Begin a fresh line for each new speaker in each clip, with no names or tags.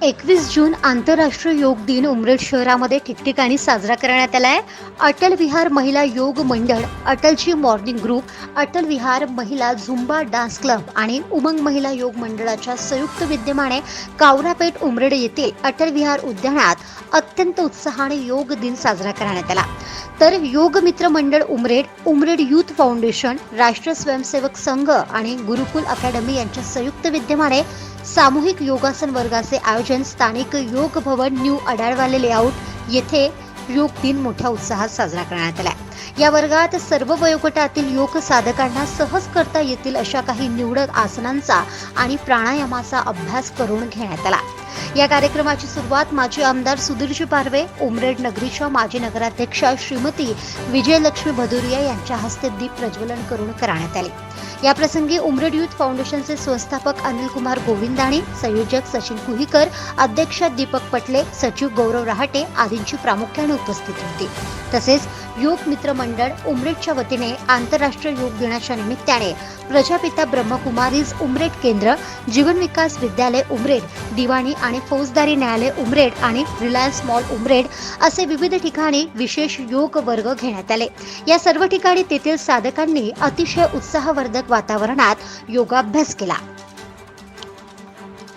एकवीस जून आंतरराष्ट्रीय योग दिन उमरेड शहरामध्ये ठिकठिकाणी साजरा करण्यात आला आहे. अटल विहार महिला योग मंडळ अटलजी मॉर्निंग ग्रुप अटल विहार महिला झुंबा डान्स क्लब आणि उमंग महिला योग मंडळाच्या संयुक्त विद्यमाने कावरापेठ उमरेड येथील अटल विहार उद्यानात अत्यंत उत्साहाने योग दिन साजरा करण्यात आला. तर योग मित्र मंडळ उमरेड उमरेड यूथ फाउंडेशन राष्ट्रीय स्वयंसेवक संघ आणि गुरुकुल अकॅडमी यांच्या संयुक्त विद्यमाने सामूहिक योगासन वर्गाचे आयोजन स्थानिक योग भवन न्यू अडाळवाले लेआउट येथे योग दिन मोठ्या उत्साहात साजरा करण्यात आला या वर्गात सर्व वयोगटातील योग साधकांना सहज करता येतील अशा काही निवडक आसनांचा आणि प्राणायामाचा अभ्यास करून घेण्यात आला. या कार्यक्रमाची सुरुवात माजी आमदार सुधीरजी पारवे उमरेड नगरीच्या माजी नगराध्यक्षा श्रीमती विजयलक्ष्मी भदुरिया यांच्या हस्ते दीप प्रज्वलन करून करण्यात आले. या प्रसंगी उमरेड युथ फाउंडेशनचे संस्थापक अनिल कुमार गोविंदाणी संयोजक सचिन कुहीकर अध्यक्ष दीपक पटले सचिव गौरव रहाटे आदींची प्रामुख्याने उपस्थित होती. तसेच योग मित्र मंडळ उमरेडच्या वतीने आंतरराष्ट्रीय योग दिनाच्या निमित्ताने प्रजापिता ब्रह्मकुमारीज उमरेड केंद्र जीवन विकास विद्यालय उमरेड दिवाणी आणि फौजदारी न्यायालय उमरेड आणि रिलायन्स मॉल उमरेड असे विविध ठिकाणी विशेष योग वर्ग घेण्यात आले. या सर्व ठिकाणी तेथील साधकांनी अतिशय उत्साहवर्धक वातावरणात योगाभ्यास केला.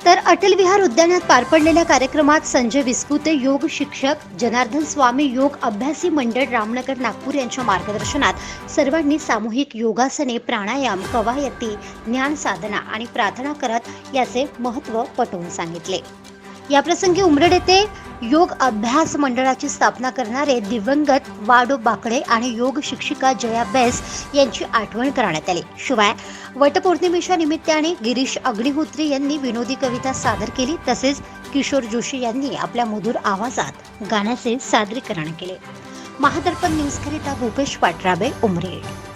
तर अटल विहार उद्यानात पार पडलेल्या कार्यक्रमात संजय विस्पुते योग शिक्षक जनार्दन स्वामी योग अभ्यासी मंडळ रामनगर नागपूर यांच्या मार्गदर्शनात सर्वांनी सामूहिक योगासने प्राणायाम कवायती ज्ञान साधना आणि प्रार्थना करत याचे महत्त्व पटवून सांगितले. याप्रसंगी उमरड येथे योग अभ्यास मंडळाची स्थापना करणारे दिवंगत वाडो बाकडे आणि योग शिक्षिका जया बेस यांची आठवण करण्यात आली. शिवाय वटपौर्णिमेच्या निमित्ताने गिरीश अग्निहोत्री यांनी विनोदी कविता सादर केली तसेच किशोर जोशी यांनी आपल्या मधुर आवाजात गाण्याचे सादरीकरण केले. महादर्पण न्यूजकरिता भूपेश पाटराबे उमरेड.